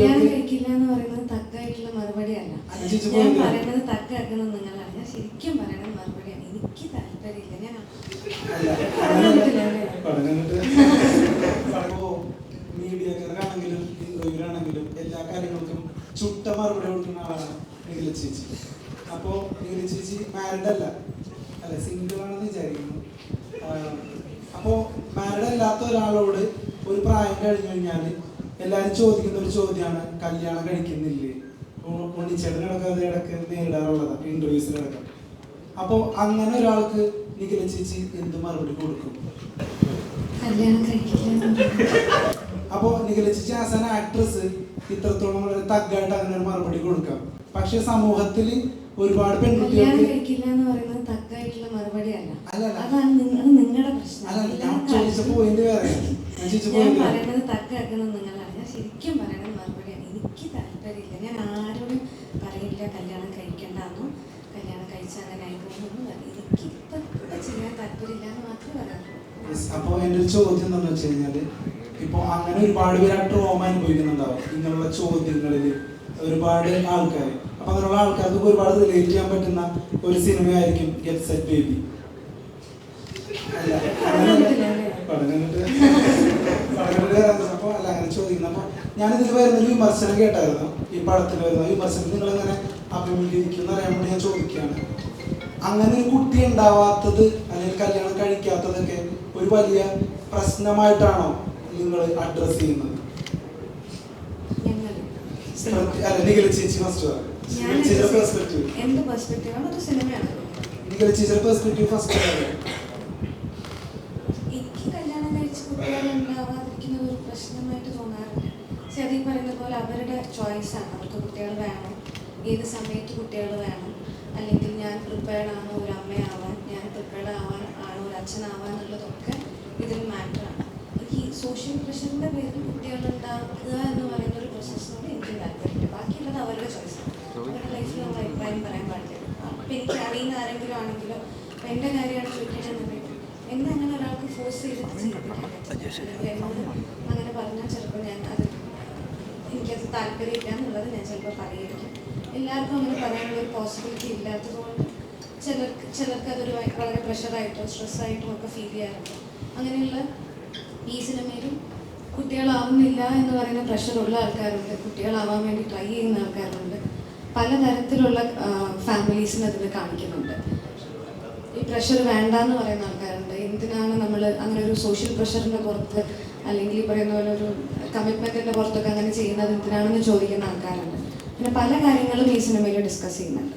കല്യാണം കഴിക്കില്ല എന്ന് പറയുന്നത് തക്കായിട്ടുള്ള മറുപടിയല്ല. അല്ല ഞാൻ? പറയുന്നത് തക്കാക്കുന്നത് നിങ്ങളാണ്. ഞാൻ ശരിക്കും പറയുന്നത് മറുപടിയാണ്. എനിക്ക് താല്പര്യമില്ല. ഞാൻ മീഡിയക്കാർക്കാണെങ്കിലും ഇന്റർവ്യൂലാണെങ്കിലും എല്ലാ കാര്യങ്ങൾക്കും ചുട്ട മറുപടി കൊടുക്കുന്ന ആളാണ് നിഖില ചേച്ചി. അപ്പോ നിഖില ചേച്ചി മാരിഡ് അല്ല. അല്ല സിംഗിൾ ആണെന്ന് വിചാരിക്കുന്നു. ആഹ് അപ്പോ മാരിഡ് അല്ലാത്ത ഒരാളോട് ഒരു പ്രായം കഴിഞ്ഞു കഴിഞ്ഞാൽ എല്ലാവരും ചോദിക്കുന്ന ഒരു ചോദ്യമാണ് കല്യാണം കഴിക്കുന്നില്ലേ? ഉണ്ണിച്ചേട്ടനടക്കം അത് ഇടയ്ക്ക് നേരിടാറുള്ളതാണ് ഇന്റർവ്യൂസിനടക്കം അപ്പോ അങ്ങനെ ഒരാൾക്ക് നിഖില ചേച്ചി എന്ത് മറുപടി കൊടുക്കും? കല്യാണം കഴിക്കില്ല. അപ്പോ നിഖില ചേച്ചി ആസ് ആൻ ആക്ട്രസ് ഇത്രത്തോളം വളരെ തഗ്ഗായിട്ട് അങ്ങനെ ഒരു മറുപടി കൊടുക്കാം. പക്ഷെ സമൂഹത്തിൽ ഒരുപാട് പെൺകുട്ടികൾക്ക് കഴിക്കില്ല എന്ന് പറയുന്നത് തക്കായിട്ടുള്ള മറുപടിയല്ല അല്ലല്ല. അതാണ് നിങ്ങൾ നിങ്ങളുടെ പ്രശ്നം അല്ല ഞാൻ എല്ലാ ചോദിച്ച കാര്യത്തിലും പോയിന്റ് വേറെയാണ് ഞാൻ പറയുന്നത് തക്കാക്കുന്നത് നിങ്ങളാണ്. ഞാൻ ശരിക്കും പറയണത് മറുപടിയാണ് എനിക്ക് താല്പര്യമില്ല. ഞാൻ ആരോടും പറയില്ല കല്യാണം കഴിക്കണ്ടെന്നോ കല്യാണം കഴിച്ചാൽ അങ്ങനെ ആയിപ്പോകുന്നു എനിക്ക് ഇപ്പൊ ചെയ്യാൻ താല്പര്യമില്ല എന്ന് മാത്രമേ പറയാറുള്ളൂ അപ്പോൾ എന്റെ ഒരു ചോദ്യം എന്താണെന്ന് വെച്ച് കഴിഞ്ഞാൽ ഇപ്പൊ അങ്ങനെ ഒരുപാട് പേര് ആ ട്രോമ അനുഭവിക്കുന്നുണ്ടാവും ഇങ്ങനെയുള്ള ചോദ്യങ്ങളിൽ ഒരുപാട് ആൾക്കാർ അപ്പൊ അങ്ങനെയുള്ള ആൾക്കാർക്ക് ഒരുപാട് റിലേറ്റ് ചെയ്യാൻ പറ്റുന്ന ഒരു സിനിമയായിരിക്കും ഗെറ്റ് സെറ്റ് ബേബി അല്ല അങ്ങനെ പടം കണ്ടിട്ട് പടം കണ്ടിട്ട് വരാൻ അപ്പൊ അല്ല അങ്ങനെ ചോദിക്കുന്നു അപ്പൊ ഞാനിതിൽ വരുന്ന ഒരു വിമർശനം കേട്ടായിരുന്നു. ഈ പടത്തിൽ വരുന്ന വിമർശനം നിങ്ങൾ എങ്ങനെ അഭിമുഖീകരിക്കുന്ന അറിയാൻ വേണ്ടി ഞാൻ ചോദിക്കുകയാണ്. അങ്ങനെ ഒരു കുട്ടി ഉണ്ടാവാത്തത് അല്ലെങ്കിൽ കല്യാണം കഴിക്കാത്തതൊക്കെ ഒരു വലിയ പ്രശ്നമായിട്ടാണോ നിങ്ങൾ അഡ്രസ് ചെയ്യുന്നത്? നിഖില ചേച്ചി നിഖില ചേച്ചിയുടെ പെർസ്പെക്റ്റീവ് ഫസ്റ്റ് എനിക്ക് കല്യാണം കഴിച്ച് കുട്ടികൾ ഉണ്ടാവാതിരിക്കുന്നത് ഒരു പ്രശ്നമായിട്ട് തോന്നാറില്ല. അതീ പറയുന്ന പോലെ അവരുടെ ചോയ്സാണ് അവർക്ക് കുട്ടികൾ വേണം. ഏത് സമയത്ത് കുട്ടികൾ വേണം. അല്ലെങ്കിൽ ഞാൻ പ്രിപ്പയർഡ് ആണോ ഒരു അമ്മയാവാൻ ഞാൻ പ്രിപ്പയർഡ് ആവാൻ ആണോ ഒരു അച്ഛനാവാൻ എന്നുള്ളതൊക്കെ ഇതിൽ മാറ്ററാണ് ഈ സോഷ്യൽ പ്രഷറിന്റെ പേരിൽ കുട്ടികൾ ഉണ്ടാകുക എന്ന് പറയുന്ന ഒരു പ്രോസസ്സിനോട് എനിക്ക് താല്പര്യമില്ല ബാക്കിയുള്ളത് അവരുടെ ചോയ്സാണ് അവരുടെ ലൈഫിൽ നമ്മൾ അഭിപ്രായം പറയാൻ പാടില്ല. അപ്പം എനിക്ക് അറിയുന്ന ആരെങ്കിലും ആണെങ്കിലോ എന്റെ കാര്യമാണ് ചോദിക്കണമെന്നുണ്ടെങ്കിൽ എന്നെ അങ്ങനെ ഒരാൾക്ക് ഫോഴ്സ് ചെയ്തിട്ട് ചെയ്യിപ്പിക്കാൻ പറ്റില്ല. അങ്ങനെ പറഞ്ഞാൽ ചിലപ്പോൾ ഞാൻ അത് എനിക്കത് താല്പര്യമില്ല എന്നുള്ളത് ഞാൻ ചിലപ്പോൾ പറയുമായിരിക്കും എല്ലാവർക്കും അങ്ങനെ പറയാനുള്ള ഒരു പോസിബിലിറ്റി ഇല്ലാത്തതുകൊണ്ട് ചിലർക്ക് ചിലർക്ക് അതൊരു വളരെ പ്രഷറായിട്ടോ സ്ട്രെസ്സായിട്ടോ ഒക്കെ ഫീൽ ചെയ്യാറുണ്ട്. അങ്ങനെയുള്ള ഈ സിനിമയിലും കുട്ടികളാവുന്നില്ല എന്ന് പറയുന്ന പ്രഷറുള്ള ആൾക്കാരുണ്ട്. കുട്ടികളാവാൻ വേണ്ടി ട്രൈ ചെയ്യുന്ന ആൾക്കാരുണ്ട്. പലതരത്തിലുള്ള ഫാമിലീസിന് അതിൽ കാണിക്കുന്നുണ്ട്. ഈ പ്രഷർ വേണ്ട എന്ന് പറയുന്ന ആൾക്കാരുണ്ട്. എന്തിനാണ് നമ്മൾ അങ്ങനെ ഒരു സോഷ്യൽ പ്രഷറിന്റെ പുറത്ത് അല്ലെങ്കിൽ ഈ പറയുന്ന പോലെ ഒരു കമ്മിറ്റ്മെന്റിന്റെ പുറത്തൊക്കെ അങ്ങനെ ചെയ്യുന്നത്? എന്തിനാണെന്ന് ചോദിക്കുന്ന ആൾക്കാരുണ്ട്. പിന്നെ പല കാര്യങ്ങളും ഈ സിനിമയിൽ ഡിസ്കസ് ചെയ്യുന്നുണ്ട്.